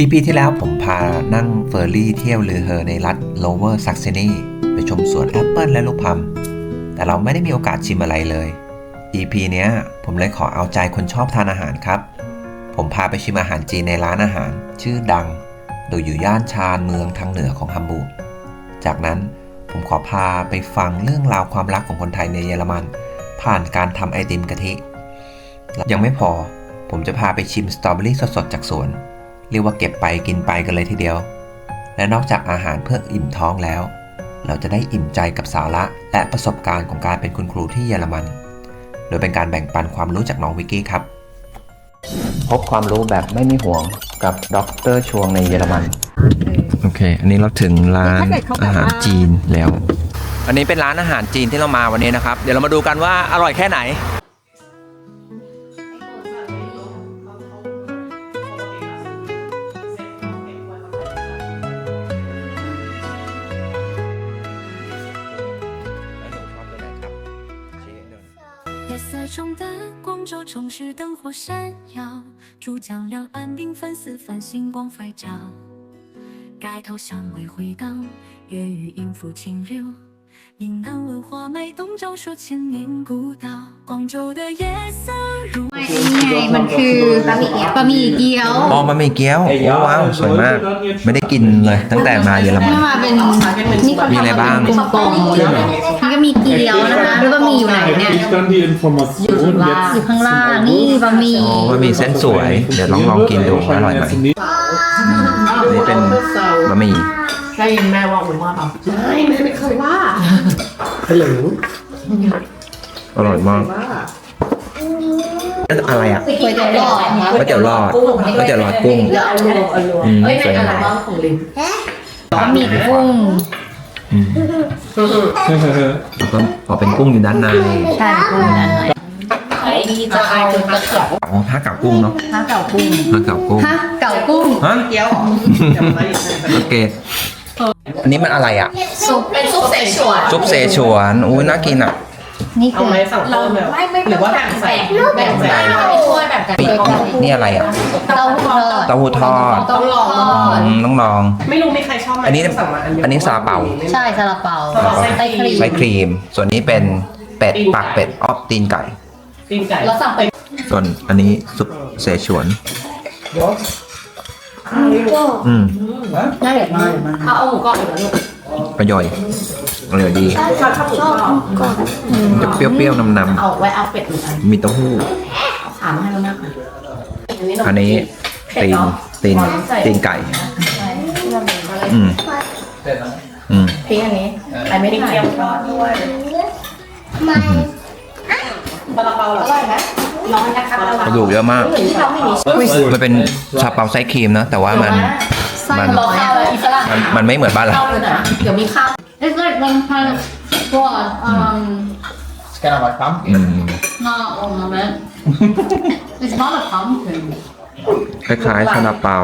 EP ที่แล้วผมพานั่งเฟอร์รี่เที่ยวลือเฮอในรัฐ Lower Saxony ไปชมสวนแอปเปิลและลูกพลัมแต่เราไม่ได้มีโอกาสชิมอะไรเลย EP เนี้ยผมเลยขอเอาใจคนชอบทานอาหารครับ ผมพาไปชิมอาหารจีนในร้านอาหาร ชื่อดัง โดยอยู่ย่านชานเมืองทางเหนือของฮัมบูร์กจากนั้นผมขอพาไปฟังเรื่องราวความรักของคนไทยในเยอรมัน ผ่านการทำไอติมกะทิ ยังไม่พอผมจะพาไปชิมสตรอเบอรี่สดๆจากสวน เรียกว่าเก็บไปกินไปกันเลยทีเดียว และนอกจากอาหารเพื่ออิ่มท้องแล้ว เราจะได้อิ่มใจกับสาระและประสบการณ์ของการเป็นคุณครูที่เยอรมัน โดยเป็นการแบ่งปันความรู้จากน้องวิกกี้ครับ พบความรู้แบบไม่มีห่วงกับดรชวงในเยอรมัน โอเค อันนี้เราถึงร้านอาหารจีนแล้ว อันนี้เป็นร้านอาหารจีนที่เรามาวันนี้นะครับ เดี๋ยวเรามาดูกันว่าอร่อยแค่ไหน 城市灯火闪耀，珠江两岸缤纷四方星光飞照。街头巷尾回荡，粤语音符清流。闽南文化脉动照说千年古道。广州的夜色如 ไม่นี่ไงมันคือบะหมี่เกี๊ยวบะหมี่เกี๊ยว อ๋อบะหมี่เกี๊ยวโอ้ว้าว สวยมาก ไม่ได้กินเลยตั้งแต่มาเยอรมัน นี่มาเป็นนี่เขา มีอะไรบ้าง ทำเป็นกลมๆแล้วนี่ก็มีเกี๊ยวนะคะแล้วบะหมี่อยู่ไหนเนี่ย Ich dann die Information อยู่ข้างล่างนี่บะหมี่ อ๋อบะหมี่เส้นสวย เดี๋ยวลองลองกินดูว่าอร่อยไหม Jetzt nicht อันนี้เป็นบะหมี่ ได้ยินแม่ว่าอุ่นว่าเปล่าไม่แม่ไม่เคยว่าฮัลโหลอร่อยมาก อะไรอะก๋วยเตี๋ยวหลอดนะก๋วยเตี๋ยวหลอดก๋วยเตี๋ยวหลอดกุ้งเดี๋ยวเอารวมเอารวมอืมเอ้ยสวยในอัลงามบั้มของลินบะหมี่กุ้งอืมแล้วก็พอเป็นกุ้งอยู่ด้านในใช่กุ้งนั่นไอ้นี่จะเอากระเทียมอ๋อผ้าเก่ากุ้งเนาะฮะเก่ากุ้งผ้าเก่ากุ้งฮะเก่ากุ้งฮะเกี๊ยวจำไม่ได้โอเค อันนี้มันอะไรอะ ซุปเป็นซุปเสฉวนซุปเสฉวนอุ้ยน่ากินอะ นี่เอาคือ ไหมสั่งเพิ่มแบบหรือว่าแบ่งใส่แบ่งใส่ไม่ช่วยแบบกันนี่อะไรอะเต้าหู้ทอดเต้าหู้ทอด ต้องลองอืมต้องลอง ไม่รู้มีใครชอบไหมอันนี้สั่งมาอันเดียวอันนี้ซาเปา ใช่ซาลาเปาซาลาเปาไส้ครีมไส้ครีม ส่วนนี้เป็นเป็ดปากเป็ดออฟตีนไก่ ตีนไก่แล้วสั่งเป็นส่วนอันนี้ซุปเสฉวน อืมน่าเด็ดมากเอาเอาหมูกรอบอีกแล้วลูกประย่อยอร่อยดีชอบชอบหมูกรอบมันจะเปรี้ยวๆนำเอาไว้เอาเป็ดหนึ่งอันๆมีเต้าหู้ถามให้แล้วนะคะอันนี้ตีนตีนตีนไก่ อืมอืม พริกอันนี้ไอ้ไม่ได้เคี่ยวทอดด้วย ปลาเปาเหรออร่อยไหมร้อนนะคะกระดูกเยอะมากมันเป็นชาเปาไส้ครีมนะ แต่ว่ามัน ไส้มันร้อนอิสระมันมันไม่เหมือนบ้านเราเข้าเลยนะเดี๋ยวมีข้าว It's like one kind of what um It's kind of like pumpkin. อืม not ornament. It's not a pumpkin. คล้ายๆซาลาเปา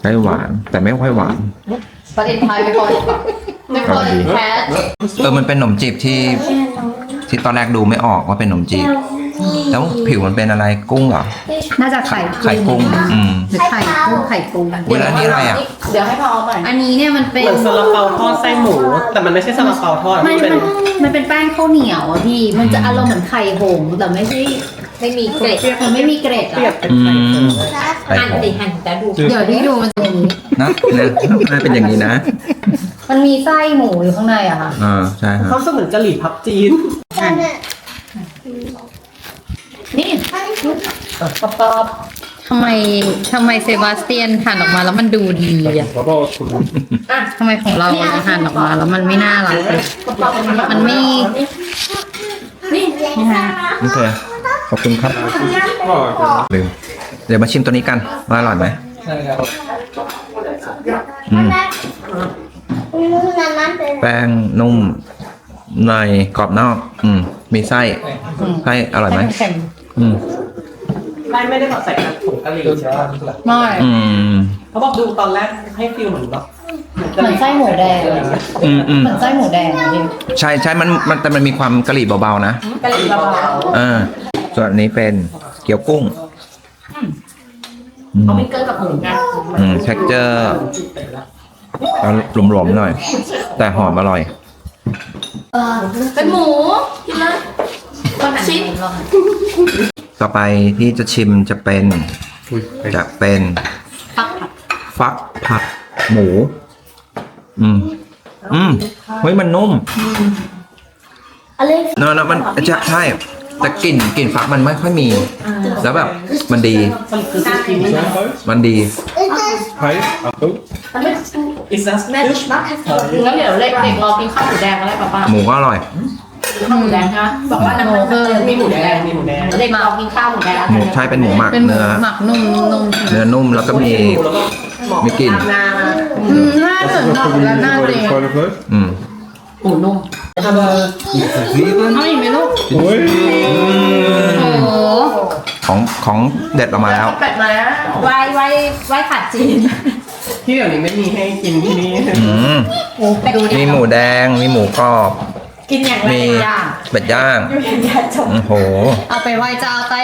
ไส้หวาน แต่ไม่ค่อยหวาน But in Thai we call it we call it cat. เออ มันเป็นขนมจีบที่ ที่ตอนแรกดูไม่ออกว่าเป็นขนมจีบแล้วผิวมันเป็นอะไรกุ้งเหรอ น่าจะไข่ไข่กุ้งอืมหรือไข่กุ้งไข่กุ้งเวลานี้อะไรอะเดี๋ยวให้พ่อเอาใหม่อันนี้เนี่ยมันเป็นเหมือนซาลาเปาทอดไส้หมู แต่มันไม่ใช่ซาลาเปาทอดมันมันเป็นมันมันเป็นแป้งข้าวเหนียวอะพี่ มันจะอารมณ์เหมือนไข่หงส์แต่ไม่ใช่ไม่มีเกล็ดมันไม่มีเกล็ดเปรียบอะเป็นอืไข่มไข่หงส์หั่นแต่ดูเดี๋ยวที่ดูมันจะมีนะนะน่าเป็นอย่างนี้นะ มันมีไส้หมูอยู่ข้างในอะค่ะอ่าใช่ฮะเขาเสมือนกะหรี่พับจีน นี่ปอบปอบทำไมทำไมเซบาสเตียนหั่นออกมาแล้วมันดูดีอะทำไมของเราหั่นออกมาแล้วมันไม่น่ารักเลยมันไม่นี่ฮะโอเคขอบคุณครับลืมเดี๋ยวมาชิมตัวนี้กันว่าอร่อยไหมอืมแป้งนุ่ม ในกรอบนอก อืม มีไส้ ไส้อร่อยไหมเค็มอืมไม่ไม่ได้บอกใส่ผงกะหรี่ใช่ไหมไม่อืมเขาบอกดูตอนแรกให้ฟิลเหมือนแบบเหมือนไส้หมูแดงอืมอืมเหมือนไส้หมูแดงอะพี่ใช่ใช่มันมันแต่มันมีความกะหรี่เบาๆนะกะหรี่เบาอ่าส่วนอันนี้เป็นเกี๊ยวกุ้งเขาไม่เกินกับหมูไงอืม texture หลวมๆหน่อย แต่หอมอร่อย เป็นหมูกินเลยชิ้นต่อไปที่จะชิมจะเป็นจะเป็นฟักผัดหมู อืม อืมเฮ้ยมันนุ่มเนอะนะมันจะใช่ แต่กลิ่นกลิ่นฟักมันไม่ค่อยมี แล้วแบบมันดี มันดี Hej, Achtung. Is that Spanish แล้วเดี๋ยวเด็กเด็กรอกินข้าวหมูแดงอะไรป่ะป้าหมูก็อร่อย ข้าวหมูแดงนะบอกว่าน้ำมันเออมีหมูแดงมีหมูแดงเด็กรอกินข้าวหมูแดงหมูใช่เป็นหมูหมักเป็นหมูเนื้อ หมักนุ่มนุ่มเนื้อนุ่มแล้วก็มีมีกลิ่น นาอืมน่าเหมือนหมักแล้วน่าเรียน Får du först? อืมห มูนุ่มเอาอีกไหมลูก Oj! โอ้โหของของเด็ดออกมาแล้วเป็ดมาไหว้ไหว้ไหว้ผัดจีนที่เดี๋ยวนี้ไม่มีให้กินที่นี่อืมไปดูดิมีหมูแดง มีหมูกรอบ กินอย่างไรมีย่างเป็ดย่างโอ้โห เอาไปไหว้เจ้าใต้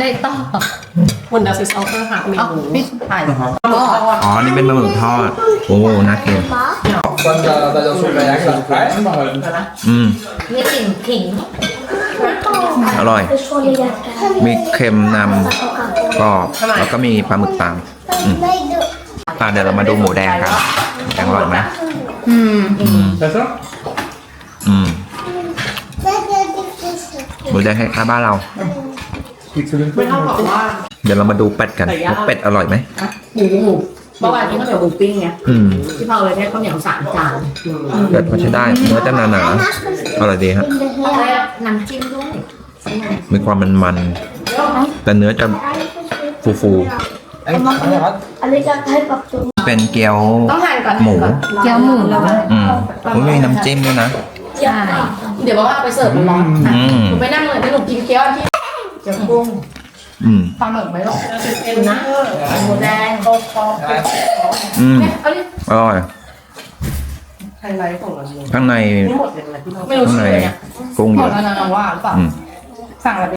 ได้ต่อวันดาซิซอลเตอร์หักเมเอานูพี่ถ่ายอ๋อ นี่เป็นปลาหมึกทอด โอ้ น่ากินอื ม มีกลิ่นขิง อร่อย มีเค็มนำกรอบแล้วก็มีปลาหมึกตามอืมอะเดี๋ยวเรามาดูหมูแดงกันแดงอร่อยไหมอืมอืม Jaså? อืม หมูแดงคล้ายๆบ้านเรา Fick du ไม่ inte? เท่ากับว่าเดี๋ยวเรามาดูเป็ดกันว่าเป็ดอร่อยไหมหมูหมู เมื่อวานกินข้าวเหนียวหมูปิ้งไงอืมที่เราเลยได้ข้าวเหนียวสามจานเป็ดพอใช้ได้เนื้อจะหนาๆอร่อยดีฮะแล้วน้ำจิ้มด้วยมีความมันมันๆแต่เนื้อจะฟูๆเป็นเกี๊ยวต้องหั่นก่อนหมูเกี๊ยวหมูอืมผมมีน้ำจิ้มด้วยนะใช่เดี๋ยวบอกว่าเอาไปเสิร์ฟมันร้อนอืมหนูไปนั่งเลยให้หนูกินเกี๊ยวที่เกี๊ยวกุ้ง อืมปลาหมึกไหมหรอกดูนะหมูแดงโคโค่อืมเอาดิอร่อยไฮไลท์ของเราเลยข้างในหมดเลยนะที่เราไม่รู้ข้างชื่ในอเลยเนี่ยกุ้งเยอะ แล้วว่าหรือเปล่าอืม สั่งอะไร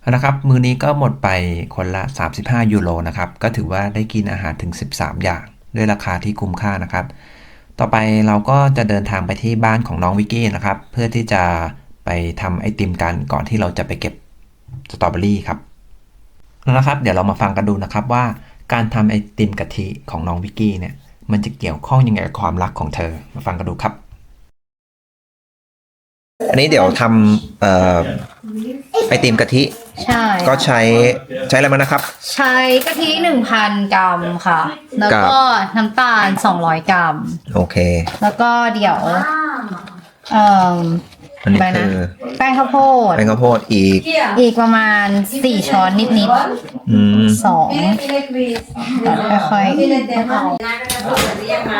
เอาละครับมือนี้ก็หมดไปคนละ 35 ยูโรนะครับ ก็ถือว่าได้กินอาหารถึง 13 อย่าง ด้วยราคาที่คุ้มค่านะครับ ต่อไปเราก็จะเดินทางไปที่บ้านของน้องวิกกี้นะครับ เพื่อที่จะไปทำไอติมกันก่อนที่เราจะไปเก็บสตรอเบอรี่ครับ นะครับ เดี๋ยวเรามาฟังกันดูนะครับว่าการทำไอติมกะทิของน้องวิกกี้เนี่ย มันจะเกี่ยวข้องยังไงกับความรักของเธอ มาฟังกันดูครับ อันนี้เดี๋ยวทำเอ่อไอติมกะทิใช่ก็ใช้ใช้อะไรมานะครับ ใช้กะทิหนึ่งพันกรัมค่ะ แล้วก็น้ำตาลสองร้อยกรัม โอเค แล้วก็เดี๋ยวเอ่อ อันนี้อะไรนะ คือแป้งข้าวโพด แป้งข้าวโพดอีก อีกประมาณสี่ช้อนนิดอืม ๆสองแล้วค่อย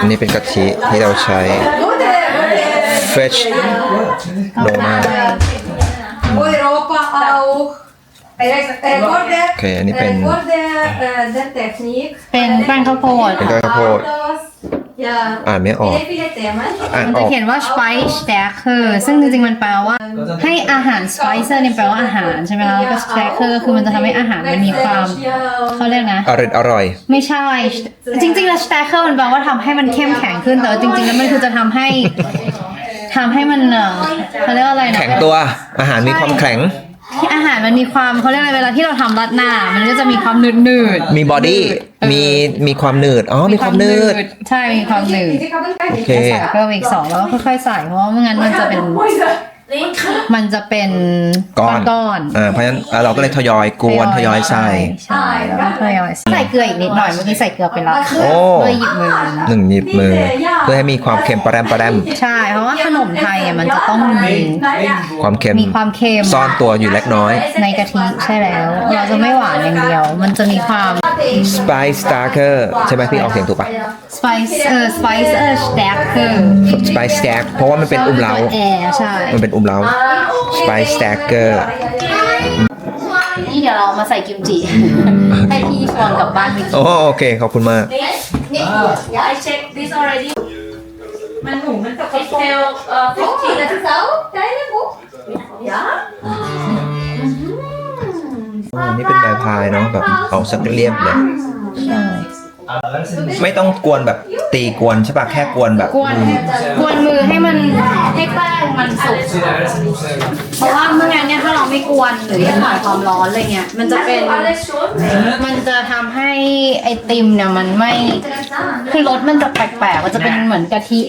อันนี้เป็นกะทิที่เราใช้ fresh ๆ โดมา Europa auch. Rekorde, โอเคอันนี้เป็น rekorde äh, der Technik. เป็นแป้งข้าวโพดเป็นข้าวโพด Autos. Ja, อ่านไม่ออก viele, viele Themen. อ่านมันอจะอก เขียนว่า spice stacker ซึ่งจริงๆ มันแปลว่า ให้อาหาร spicer เนี่ยแปลว่าอาหารใช่ไหมคะแล้วก็ stacker คือมันจะทำให้อาหารมันมีความ Ja, เขาเรียกนะ อร่อยอร่อย ไม่ใช่ จริงๆ แล้ว stacker มันแปลว่าทำให้มันเข้มแข็งขึ้น แต่ว่าจริงๆ แล้วมันคือจะทำให้ทำให้มันเอ่อเขาเรียกว่าอะไรนะ แข็งตัว อาหารมีความแข็ง ที่อาหารมันมีความเขาเรียกอะไรเวลาที่เราทำรัดหน้า มันก็จะมีความหนืดหนืดๆมีบอดี้เออมีมีความหนืดอ๋อมีความหนืดใช่มีความหนืดโอเค ใส่เพิ่มอีกสองแล้วก็ค่อยๆใส่เพราะว่าไม่งั้นมันจะเป็น มันจะเป็นก้อนก้อนอ่าเพราะฉะนั้นอ่าเราก็เลยทยอยกวนทยอยใส่ใช่แล้วก็ทยอยใส่เกลืออีกนิดหน่อยเมื่อกี้ใส่เกลือไปแล้วโอ้ด้วยหยิบมือหนึ่งหยิบมือ เพื่อให้มีความเค็มปะแรมปะแรมใช่เพราะว่าขนมไทยอะมันจะต้องมีความเค็มมีความเค็มซ่อนตัวอยู่เล็กน้อย ในกะทิใช่แล้ว เราจะไม่หวานอย่างเดียว มันจะมีความ spice starter ใช่ไหมพี่ออกเสียงถูกปะ spice เออ spice เออ stack คือ spice stack เพราะว่ามันเป็นอุ้มเล้าแอร์ใช่มันเป็นอุ้มเล้า spice stacker นี่เดี๋ยวเรามาใส่กิมจิให้พี่ชวนกลับบ้านไปกินโอ้โอเคขอบคุณมาก Yeah, I checked this already. มันหนูมันกับ It tell uh, 15 das ist auch deine Buch. Ja. อ๋อนี่เป็นใบพายเนาะแบบเอาสักเรียบเลยใช่ไม่ต้องกวนแบบ ตีกวนใช่ปะแค่กวนแบบกวนกวนมือให้มันให้แป้งมันสุก เพราะว่าเมื่อไงนเนี่ยถ้าเราไม่กวนหรือยังผ่านความร้อนอะไรเงี้ยมันจะเป็นมันจะทำให้ไอติมเนี่ยมันไม่คือรสมันจะแปลกๆมันจะเป็นเหมือนกะทิ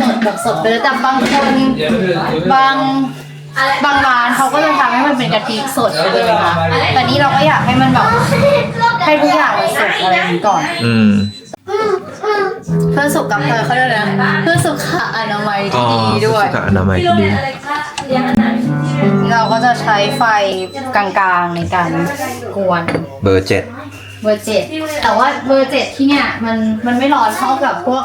สดแบบสดไปเลยแต่บางคนบางบางร้านเขาก็จะทำให้มันเป็นกะทิสดไปเลยนะแต่นี่เราก็อยากให้มันแบบให้ทุกอย่างมันสดอะไรอย่างนี้ก่อน อืม เพื่อสุขกับเธอเขาเรียกอะไรนะเพื่อสุขอนามัยอ๋ที่อดีด้วย สุขอนามัยที่ดีเราก็จะใช้ไฟกลางๆในการกวนเบอร์เจ็ดเบอร์เจ็ดแต่ว่าเบอร์เจ็ดที่เนี่ยมันมันไม่ร้อนเท่ากับพวก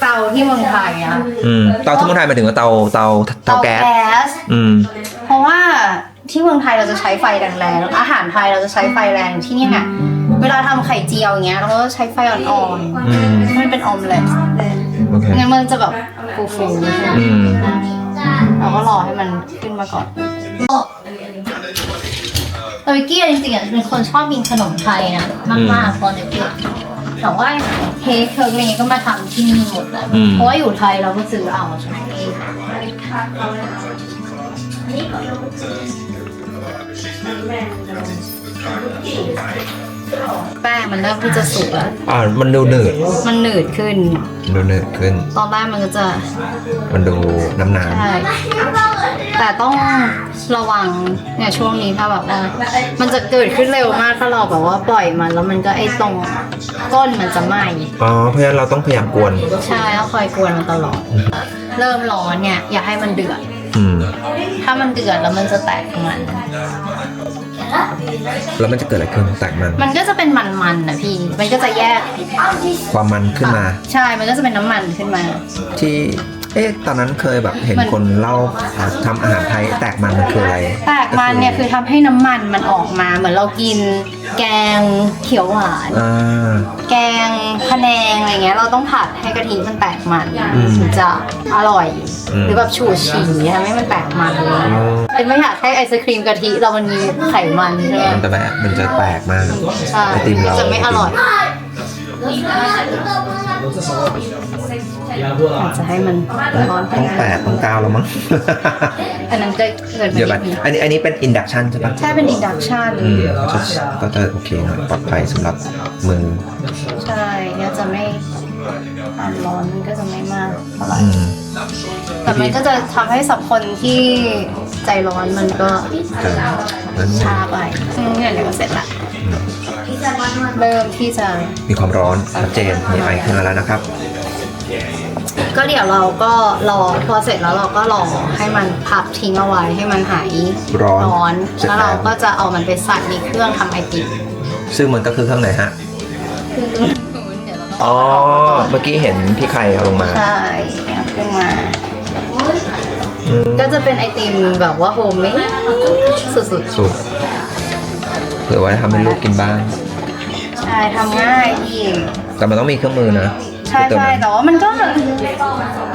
เตาที่เมืองไทยอะอืมเตาที่เมืองไทยหมายถึงว่าเตาเตาเตาแก๊ส สอืม เพราะว่าที่เมืองไทยเราจะใช้ไฟแรงๆอาหารไทยเราจะใช้ไฟแรงที่เนี่ย เวลาทำไข่เจียวอย่างเงี้ยเราก็ใช้ไฟอ่อนอืมๆให้มันเป็นออมเล็ตโอเค งั้นมันจะแบบฟูๆใช่ไหมอืมเราก็รอให้มันขึ้นมาก่อนเออวิกกี้จริงๆอะเป็นคนชอบกินขนมไทยนะมากๆตอนเด็กๆแต่ว่าเค้กเค้กอะไรเงี้ยก็มาทำที่นี่หมดแหละอืม เพราะว่าอยู่ไทยเราก็ซื้อเอาใช่ไหม แป้งมันเริ่มที่จะสุกแล้วอ่ามันดูหนืดมันหนืดขึ้น ดูหนืดขึ้น ตอนแรกมันก็จะมันดูน้ำน้ใช่แต่ต้องระวังเนี่ยช่วงนี้ถ้าแบบว่ามันจะเกิดขึ้นเร็วมากถ้าเราแบบว่าปล่อยมันแล้วมันก็ไอ้ตรงก้นมันจะไหม้ำอ๋อเพราะฉะนั้นเราต้องพยายามกวน ใช่ต้องคอยกวนมันตลอด เริ่มร้อนเนี่ย อย่าให้มันเดือด อืม ถ้ามันเดือดแล้วมันจะแตกมัน แล้วมันจะเกิดอะไรขึ้นแตกมัน มันก็จะเป็นมันๆนะพี่ มันก็จะแยกความมันขึ้นมา ใช่ มันก็จะเป็นน้ำมันขึ้นมา ที่ เอ๊ะตอนนั้นเคยแบบเห็นมันคนเล่าอ่าทำอาหารไทยแตกมันมันคืออะไร แตกมันเนี่ยคือทำให้น้ำมันมันออกมาเหมือนเรากิน แกงเขียวหวาน อ่า แกงพะแนงอะไรเงี้ยเราต้องผัดให้กะทิมันแตกมันอืมถึงจะอร่อย อืม หรือแบบฉูดฉี่ทำให้มันแตกมันเลยอ๋อเป็นไม่อยากให้ไอศครีมกะทิเรามันมีไขมันใช่ไหมมันจะแบบมันจะแตกมากใช่ไอติมเราจะไม่อร่อย อาจจะให้มันร้อนไปต้องแปดต้องเก้าแล้วมั้ง อันนั้นจะเกิดเดี๋ยวไปไม่ดีอันนี้อันนี้เป็น induction ใช่ปะใช่เป็นอินดักชันอืมก็จะก็จะโอเคหน่อยปลอดภัยสำหรับมือใช่เนี่ยจะไม่ความร้อนมันก็จะไม่มากเท่าไหร่อืมแต่มันก็จะทำให้สับคนที่ใจร้อนมันก็ครับนั้นช้าไปอืมเนี่ยเดี๋ยวก็เสร็จละเริ่มที่จะมีความร้อนชัดเจนมีไอขึ้นมาแล้วนะครับ ก็เดี๋ยวเราก็รอพอเสร็จแล้วเราก็รอให้มันพักทิ้งเอาไว้ให้มันหายร้อนร้อนเสร็จแล้ว แล้วเราก็จะเอามันไปใส่ในเครื่องทำไอติมซึ่งมันก็คือเครื่องไหนฮะคือเดี๋ยวเราต้องอ๋อเอาออกมาก่อนเมื่อกี้เห็นพี่ไข่เอาลงมา ใช่เอาขึ้นมา อืมก็จะเป็นไอติมแบบว่าโฮมเมดสุดสุดเผื่อไว้ทำให้ลูกกินบ้าง ๆใช่ทำง่ายดีแต่มันต้องมีเครื่องมือนะ ใช่เติมใช่น้ำแต่ว่ามันก็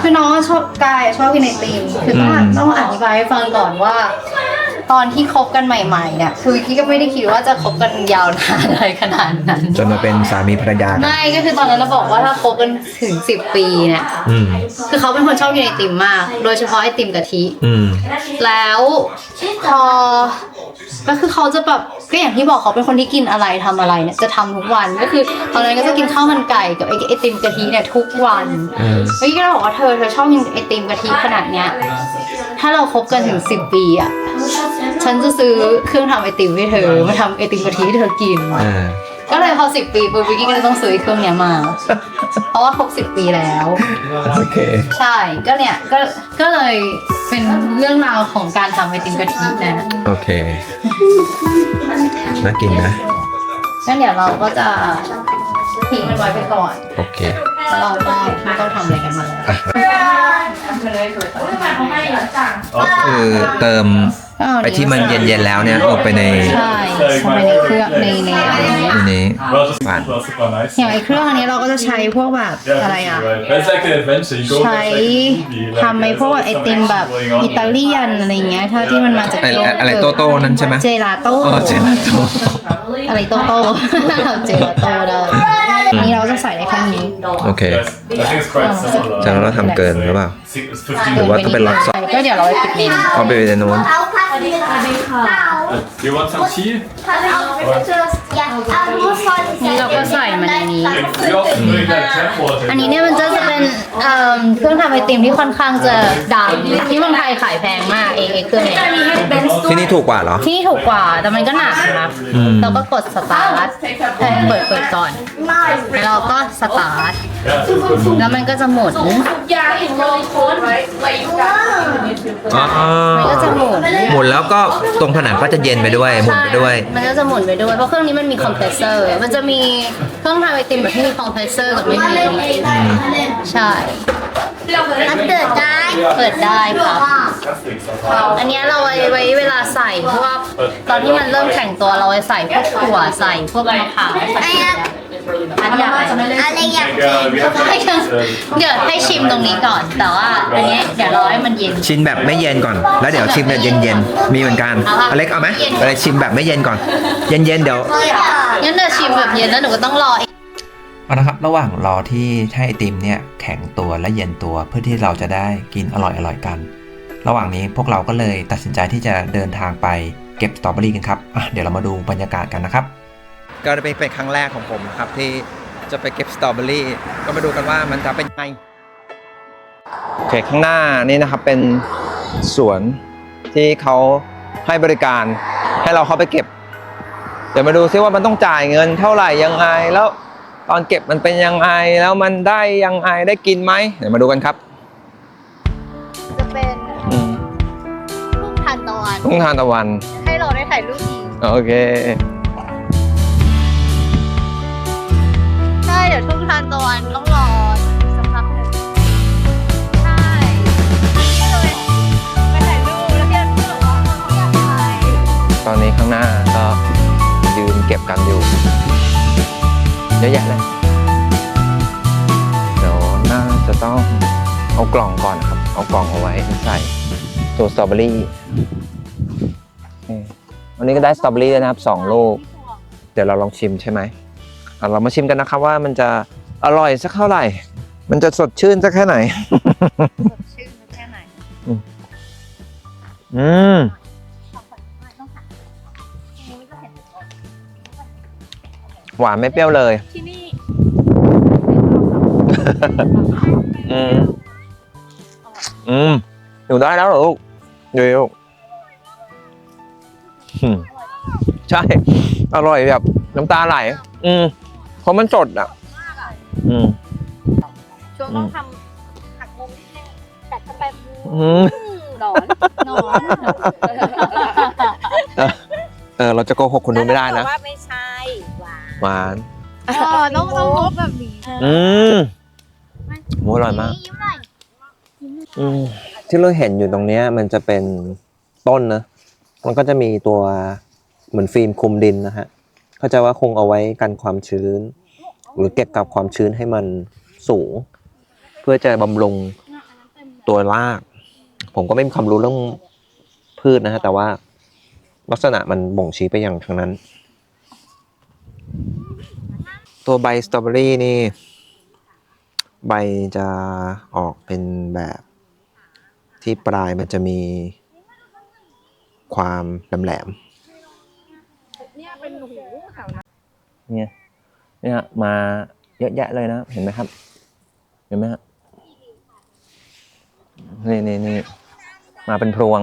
คือน้องชอบกายชอบกินไอติมคือต้องอืมต้องอธิบายให้ฟังก่อนว่า ตอนที่คบกันใหม่ๆเนี่ยคือวิกกี้ก็ไม่ได้คิดว่าจะคบกันยาวนานอะไรขนาดนั้นจนมาเป็นสามีภรรยากันไม่ก็คือตอนนั้นเราบอกว่าถ้าคบกันถึงสิบปีเนี่ยอืมคือเขาเป็นคนชอบกินไอติมมาก โดยเฉพาะไอติมกะทิ อืม แล้วพอก็คือเขาจะแบบก็อย่างที่บอกเขาเป็นคนที่กินอะไรทำอะไรเนี่ยจะทำทุกวันก็คือตอนนั้นก็จะกินข้าวมันไก่กับไอไอติมกะทิเนี่ยทุกวันอืมเมื่อกี้ก็บอกว่าเธอเธอชอบกินไอติมกะทิขนาดเนี้ยถ้าเราคบกันถึงสิบปีอะ ฉันจะซื้อเครื่องทำไอติมให้เธอมาทำไอติมกะทิให้เธอกินอ่าก็เลยพอสิบปีปุ๊บวิกกี้ก็เลยต้องซื้อไอ้เครื่องเนี้ยมา เพราะว่าครบสิบปีแล้ว โอเค ใช่ก็เนี่ยก็ก็เลยเป็นเรื่องราวของการทำไอติมกะทินะโอเค น่ากินนะ งั้นเดี๋ยวเราก็จะทิ้งมันไว้ไปก่อนโอเค แล้วเราก็ไม่ต้องทำอะไรกันมาแล้ว ก็คือเติม ก็เอาไอที่มันเย็นๆแล้วเนี่ยลงไปในใช่เข้าไปในเครื่องในในอะไรอย่างเงี้ยในนี้ Well, just, Fine. well, super nice. อย่างไอเครื่องอันนี้เราก็จะใช้พวกแบบ Yeah, อะไรอะ right. But it's like an adventure. You go ใช้ it's like a movie. Like, ทำไอ there's พวก always ไอ some ติม action แบบ going on. อิตาเลียนอะไรเงี้ยถ้าที่มันมาจากไอ้โลกอะไรโตโต้นั่นใช่ไหมเจลาโต้อ๋อเจลาโต้ อะไรโตโต้ เจลาโต้ได้อันนี้เราจะใส่ได้แค่นี้ โอเค Yes, I think it's quite similar. จะเราทำเกินหรือเปล่า Six- It's 15หรือว่าต้องเป็นล็อตสอง ก็เดี๋ยวเราไปปิดเมนูเอาไปในนู้น Do you want some tea? นี่เราก็ใส่มันในนี้ We also doing that tap water. อันนี้เนี่ยมันจะจะเป็นเอ่อเครื่องทำไอติมที่ค่อนข้างจะดังที่เมืองไทยขายแพงมากเองไอเครื่องเนี้ยที่นี่ถูกกว่าเหรอ ที่นี่ถูกกว่าแต่มันก็หนักนะอืม เราก็กดสตาร์ทเปิดเปิดก่อน แล้วเราก็สตาร์ท Yeah, it's good. แล้วมันก็จะหมุนอ๋อมันก็จะหมุน หมุนแล้วก็ตรงผนังก็จะเย็นไปด้วย หมุนไปด้วย มันก็จะหมุนไปด้วย เพราะเครื่องนี้มันมีคอมเพรสเซอร์ มันจะมีเครื่องทำไอติมแบบที่มีคอมเพรสเซอร์กับไม่มีใช่มันเกิดได้ เปิดได้ครับ Fantastic stuff. อันเนี้ยเราไว้ไว้เวลาใส่เพราะว่าตอนที่มันเริ่มแข็งตัวเราไว้ใส่พวกถั่วใส่พวกมะพร้าวใส่ อันใหญ่อะไรอย่าง Like, uh, we have to, uh, เดี๋ยวให้ชิมตรงนี้ก่อน แต่ว่าอันเนี้ยเดี๋ยวรอให้มันเย็น ชิมแบบไม่เย็นก่อน แล้วเดี๋ยวชิมแบบเย็นๆ มีเหมือนกันเอาค่ะอเล็กเอาไหมเย็นอะไรชิมแบบไม่เย็นก่อน เย็นๆเดี๋ยว งั้นเดี๋ยวชิมแบบเย็นแล้วหนูก็ต้องรออีกเอาละครับระหว่างรอที่ให้ไอติมเนี่ยแข็งตัวและเย็นตัวเพื่อที่เราจะได้กินอร่อยๆกัน ระหว่างนี้พวกเราก็เลยตัดสินใจที่จะเดินทางไปเก็บสตรอเบอรี่กันครับอะเดี๋ยวเรามาดูบรรยากาศกันนะครับ ก็เป็นเป็นครั้งแรกของผมนะครับที่จะไปเก็บสตรอเบอรี่ก็มาดูกันว่ามันจะเป็นยังไงโอเคข้างหน้านี่นะครับเป็นสวนที่เขาให้บริการให้เราเข้าไปเก็บ เดี๋ยวมาดูซิว่ามันต้องจ่ายเงินเท่าไหร่ยังไง แล้วตอนเก็บมันเป็นยังไงแล้วมันได้ยังไงได้กินไหมเดี๋ยวมาดูกันครับจะเป็นอืมทุ่งทานตะวันทุ่งทานตะวัน ให้เราได้ถ่ายรูปอีกโอเค ดี๋ยวทุ่งทานตะวันต้องรอสักพักหนึ่งใช่นี่เลยไปถ่ายรูปแล้วพี่ก็บอกว่าเขาอยากถ่ายตอนนี้ข้างหน้าก็ยืนเก็บกันอยู่เยอะแยะเลยเดี๋ยวน่าจะต้องเอากล่องก่อนครับ เอากล่องเอาไว้ใส่ตัวสตรอเบอรี่นี่วันนี้ก็ได้สตรอเบอรี่แล้วนะครับสองลูก เดี๋ยวเราลองชิมใช่ไหม เรามาชิมกันนะครับว่ามันจะอร่อยสักเท่าไหร่ มันจะสดชื่นสักแค่ไหนชื่อมันแค่ไหนอืมหวานไม่เปรี้ยวเลย ที่นี่อืมอืมหนูได้แล้วเหรอลูกเดี๋ยวอืมใช่ อร่อยแบบน้ำตาไหล อืม เพราะมันสดอะ อืม ช่วงต้องทำหักมุมนิดนึงแต่ทำไปอืมร้อนนอนเออ เราจะโกหกคนดูไม่ได้นะว่าไม่ใช่หวานหวานเออต้องต้องลบแบบนี้อืมหมูอร่อยมาก อืมที่เราเห็นอยู่ตรงเนี้ย มันจะเป็นต้นนะ มันก็จะมีตัวเหมือนฟิล์มคลุมดินนะฮะ เข้าใจว่าคงเอาไว้กันความชื้น หรือเก็บกับความชื้นให้มันสูง เพื่อจะบำรุงตัวราก ผมก็ไม่มีความรู้เรื่องพืชนะฮะแต่ว่าลักษณะมันบ่งชี้ไปอย่างทางนั้น ตัวใบสตรอเบอรี่นี่ ใบจะออกเป็นแบบที่ปลายมันจะมีความแหลมๆเนี่ยเป็นหู เนี่ยเนี่ยมาเยอะแยะเลยนะเห็นไหมครับ เห็นไหมฮะนี่นี่นี่มาเป็นพรวง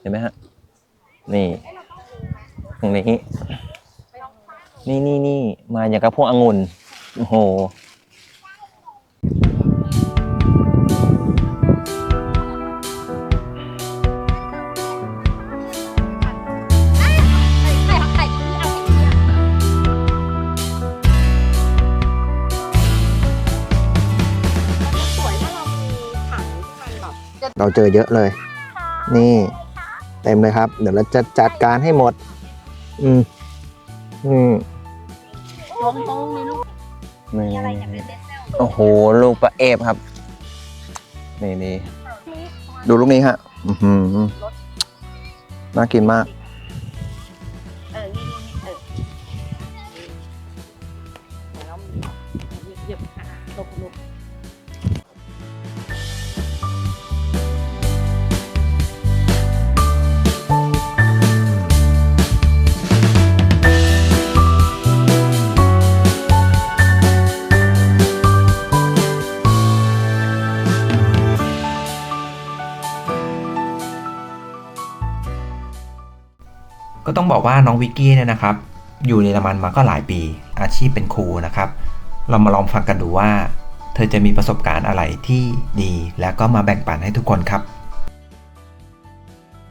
เห็นไหมฮะนี่ตรงนี้นี่นี่นี่มาอย่างกับพวกองุ่นโอ้โห เราเจอเยอะเลย นี่ เต็มเลยครับ เดี๋ยวเราจะจัดการให้หมด อืมอืมลงตรงในลูกนี่อโอ้โห ลูกปลาเอฟครับ นี่นี่ดูลูกนี้ฮะอือหือน่ากินมาก ต้องบอกว่าน้องวิกกี้เนี่ยนะครับ อยู่ในเยอรมันมาก็หลายปี อาชีพเป็นครูนะครับ เรามาลองฟังกันดูว่า เธอจะมีประสบการณ์อะไรที่ดี แล้วก็มาแบ่งปันให้ทุกคนครับ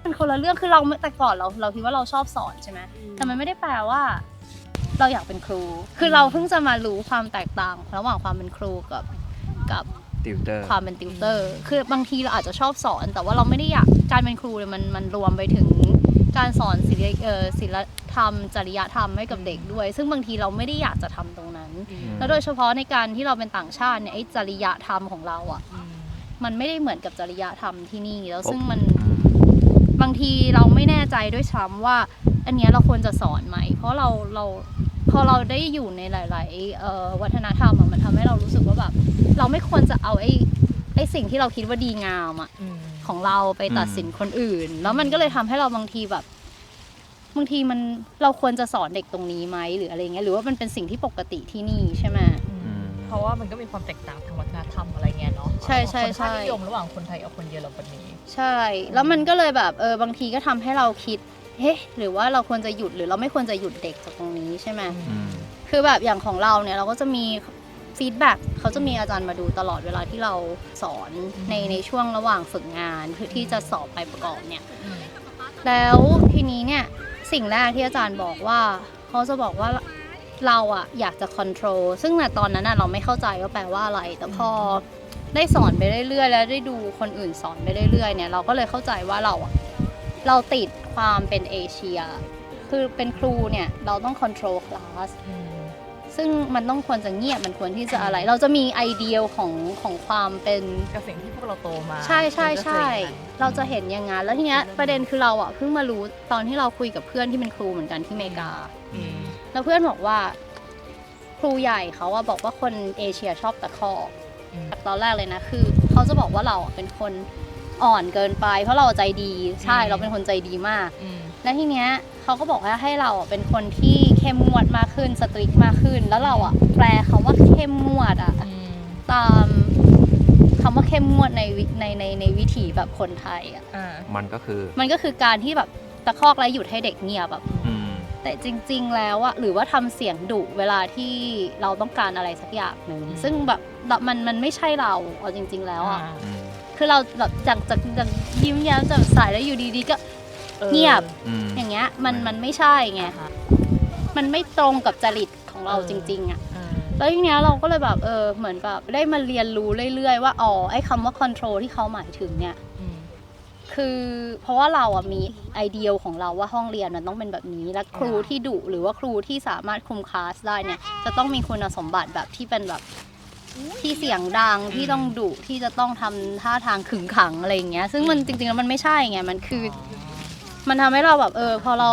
มันคนละเรื่องคือเราแต่ก่อนเราเราคิดว่าเราชอบสอนใช่ไหมแต่มันไม่ได้แปลว่า เราอยากเป็นครู คือเราเพิ่งจะมารู้ความแตกต่างระหว่างความเป็นครูกับกับติวเตอร์ความเป็นติวเตอร์ คือบางทีเราอาจจะชอบสอน แต่ว่าเราไม่ได้อยากการเป็นครูเนี่ยมันมันรวมไปถึง การสอนศิลเอ่อศิลธรรม จริยธรรมให้กับเด็กด้วย ซึ่งบางทีเราไม่ได้อยากจะทำตรงนั้น แล้วโดยเฉพาะในการที่เราเป็นต่างชาติเนี่ยไอ้จริยธรรมของเราอะมันไม่ได้เหมือนกับจริยธรรมที่นี่ แล้วซึ่งมันบางทีเราไม่แน่ใจด้วยซ้ำว่า อันเนี้ยเราควรจะสอนไหม เพราะเราเราพอเราได้อยู่ในหลายๆเอ่อวัฒนธรรมอะมันทำให้เรารู้สึกว่าแบบ เราไม่ควรจะเอาไอ้ไอ้สิ่งที่เราคิดว่าดีงามอะ ของเราไปตัดสินคนอื่น แล้วมันก็เลยทำให้เราบางทีแบบบางทีมันเราควรจะสอนเด็กตรงนี้ไหมหรืออะไรเงี้ยหรือว่ามันเป็นสิ่งที่ปกติที่นี่ใช่ไหมเพราะว่ามันก็มีความแตกต่างทางวัฒนธรรมอะไรเงี้ยเนาะใช่ใช่คนชาติใช่นิยมระหว่างคนไทยกับคนเยอรมนีใช่ แล้วมันก็เลยแบบเออบางทีก็ทำให้เราคิดเฮ้หรือว่าเราควรจะหยุดหรือเราไม่ควรจะหยุดเด็กจากตรงนี้ใช่ไหมคือแบบอย่างของเราเนี่ยเราก็จะมี ฟีดแบ็กเขาจะมีอาจารย์มาดูตลอดเวลาที่เราสอนในในช่วงระหว่างฝึกงานเพื่อที่จะสอบไปประกอบเนี่ย แล้วทีนี้เนี่ยสิ่งแรกที่อาจารย์บอกว่าเขาจะบอกว่าเราอะอยากจะค o n t r o l ซึ่งในตอนนั้นอะเราไม่เข้าใจว่าแปลว่าอะไร แต่พอได้สอนไปเรื่อยๆ แล้วได้ดูคนอื่นสอนไปเรื่อยๆเนี่ยเราก็เลยเข้าใจว่าเราอะเราติดความเป็นเอเชีย คือเป็นครูเนี่ยเราต้อง control class ซึ่งมันต้องควรจะเงียบมันควรที่จะอะไร เราจะมีไอเดียของของความเป็นกับสิ่งที่พวกเราโตมาใช่ใช่ใช่เราก็จะเราจะเห็นอย่างงั้นแล้วทีเนี้ยประเด็นคือเราอะเพิ่งมารู้ตอนที่เราคุยกับเพื่อนที่เป็นครูเหมือนกันที่อเมริกาอืมแล้วเพื่อนบอกว่า ครูใหญ่เขาอะบอกว่าคนเอเชียชอบตะคอกอืมตอนแรกเลยนะคือเขาจะบอกว่าเราอะเป็นคนอ่อนเกินไป เพราะเราใจดี ใช่เราเป็นคนใจดีมากอืมและทีเนี้ยเขาก็บอกว่าให้เราอะเป็นคนที่ เข้มงวดมากขึ้นสตริกมากขึ้น แล้วเราอะแปลคำว่าเข้มงวดอะอืมตามคำว่าเข้มงวดในวิในในในวิถีแบบคนไทยอะอ่ามันก็คือ มันก็คือการที่แบบตะคอกแล้วหยุดให้เด็กเงียบแบบอืมแต่จริง ๆ แล้วอะหรือว่าทำเสียงดุเวลาที่เราต้องการอะไรสักอย่างหนึ่งซึ่งแบบแบบมันมันไม่ใช่เราเอาจริง ๆ แล้วอะอืมคือเราแบบจากจากจากยิ้มแย้มแจ่มใสแล้วอยู่ดีๆก็เงียบอืมอย่างเงี้ยมันมันไม่ใช่ไง มันไม่ตรงกับจริตของเราจริง ๆอะอ่าแล้วทีเนี้ยเราก็เลยแบบเออเหมือนแบบได้มาเรียนรู้เรื่อยๆว่าอ๋อไอ้คำว่า control ที่เขาหมายถึงเนี่ยอืมคือเพราะว่าเราอะมีไอเดียของเราว่าห้องเรียนมันต้องเป็นแบบนี้ และครูที่ดุหรือว่าครูที่สามารถคุมคลาสได้เนี่ย จะต้องมีคุณสมบัติแบบที่เป็นแบบที่เสียงดังที่ต้องดุที่จะต้องทำท่าทางขึงขังอะไรอย่างเงี้ย ซึ่งมันจริงๆแล้วมันไม่ใช่ไงมันคือ มันทำให้เราแบบเออ พอเรา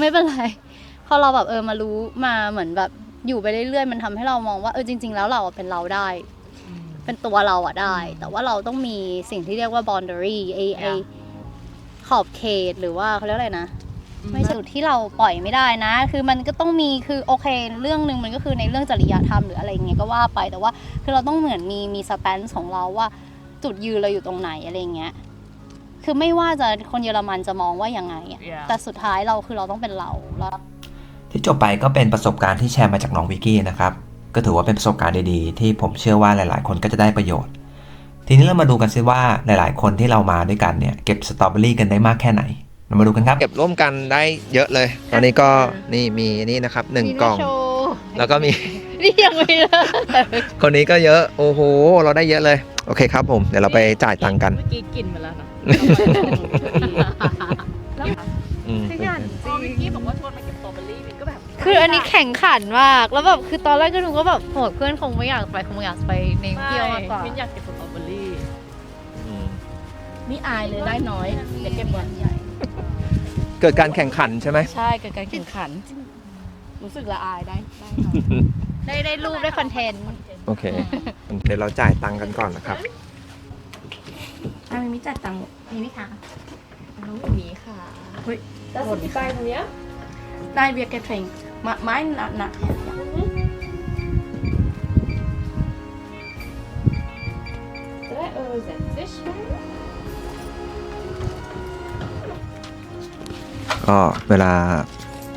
ไม่เป็นไร พอเราแบบเออมารู้มาเหมือนแบบอยู่ไปเรื่อยๆ มันทำให้เรามองว่าเออจริง ๆ แล้วเราอะเป็นเราได้ เป็นตัวเราอะได้ แต่ว่าเราต้องมีสิ่งที่เรียกว่า boundary ไอไอขอบเขตหรือว่าเขาเรียกอะไรนะ ไม่ใช่จุดที่เราปล่อยไม่ได้นะ คือมันก็ต้องมีคือโอเค เรื่องหนึ่งมันก็คือในเรื่องจริยธรรมหรืออะไรอย่างเงี้ยก็ว่าไปแต่ว่า คือเราต้องเหมือนมีมีสแตนของเราว่าจุดยืนเราอยู่ตรงไหนอะไรอย่างเงี้ยคือไม่ว่าจะคนเยอรมันจะมองว่ายังไงอะ Yeah. แต่สุดท้ายเราคือเราต้องเป็นเราแล้ว ที่จบไปก็เป็นประสบการณ์ที่แชร์มาจากน้องวิกกี้นะครับ ก็ถือว่าเป็นประสบการณ์ดีๆ ที่ผมเชื่อว่าหลายๆ คนก็จะได้ประโยชน์ ทีนี้เรามาดูกันซิว่าหลายๆ คนที่เรามาด้วยกันเนี่ยเก็บสตรอเบอรี่กันได้มากแค่ไหน เรามาดูกันครับ เก็บร่วมกันได้เยอะเลย ตอนนี้ก็นี่มีนี่นะครับหนึ่งกล่อง แล้วก็มีนี่ยังไม่เลิกคนนี้ก็เยอะโอ้โห เราได้เยอะเลย โอเคครับผมเดี๋ยวเราไปจ่ายตังค์กันเมื่อกี้กินมาแล้วนะอืม ขยันจริงวิกกี้บอกว่าชวนมาเก็บสตรอเบอรี่วิกก็แบบคืออันนี้แข่งขันมาก แล้วแบบคือตอนแรกก็นึกว่าแบบโหเพื่อนคงไม่อยากไปคงอยากไปในเที่ยวมากกว่ามินอยากเก็บสตรอเบอรี่อืมนี่อายเลยได้น้อยเดี๋ยวเก็บวันเกิดการแข่งขันใช่ไหมใช่เกิดการแข่งขัน รู้สึกละอายได้ได้น้อยได้ได้รูปได้คอนเทนต์โอเคเดี๋ยวเราจ่ายตังค์กันก่อนนะครับอะมิมิจ่ายตังค์มีไหมคะน้องหมีค่ะ เฮ้ยได้สิบไปตรงเนี้ยได้เบียร์แกเทรงมาไม้หนักหนักก็เวลา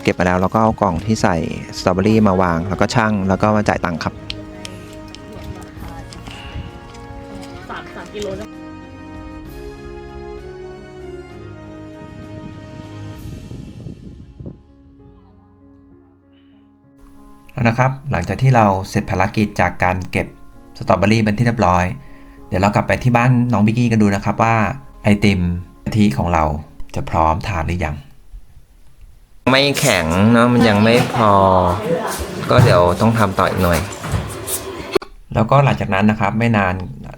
เก็บมาแล้วเราก็เอากล่องที่ใส่สตรอเบอรี่มาวาง แล้วก็ชั่งแล้วก็มาจ่ายตังค์ครับ สามสามกิโลนะ แล้วนะครับ หลังจากที่เราเสร็จภารกิจจากการเก็บสตรอเบอรี่เป็นที่เรียบร้อย เดี๋ยวเรากลับไปที่บ้านน้องบิกกี้กันดูนะครับว่าไอติมกะทิของเราจะพร้อมทานหรือยัง ไม่แข็งเนาะมันยังไม่พอ ก็เดี๋ยวต้องทำต่ออีกหน่อย แล้วก็หลังจากนั้นนะครับไม่นาน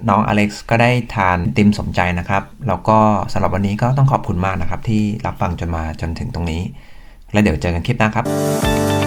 น้องอเล็กซ์ก็ได้ทานไอติมสมใจนะครับ แล้วก็สำหรับวันนี้ก็ต้องขอบคุณมากนะครับ ที่รับฟังจนมาจนถึงตรงนี้ แล้วเดี๋ยวเจอกันคลิปหน้าครับ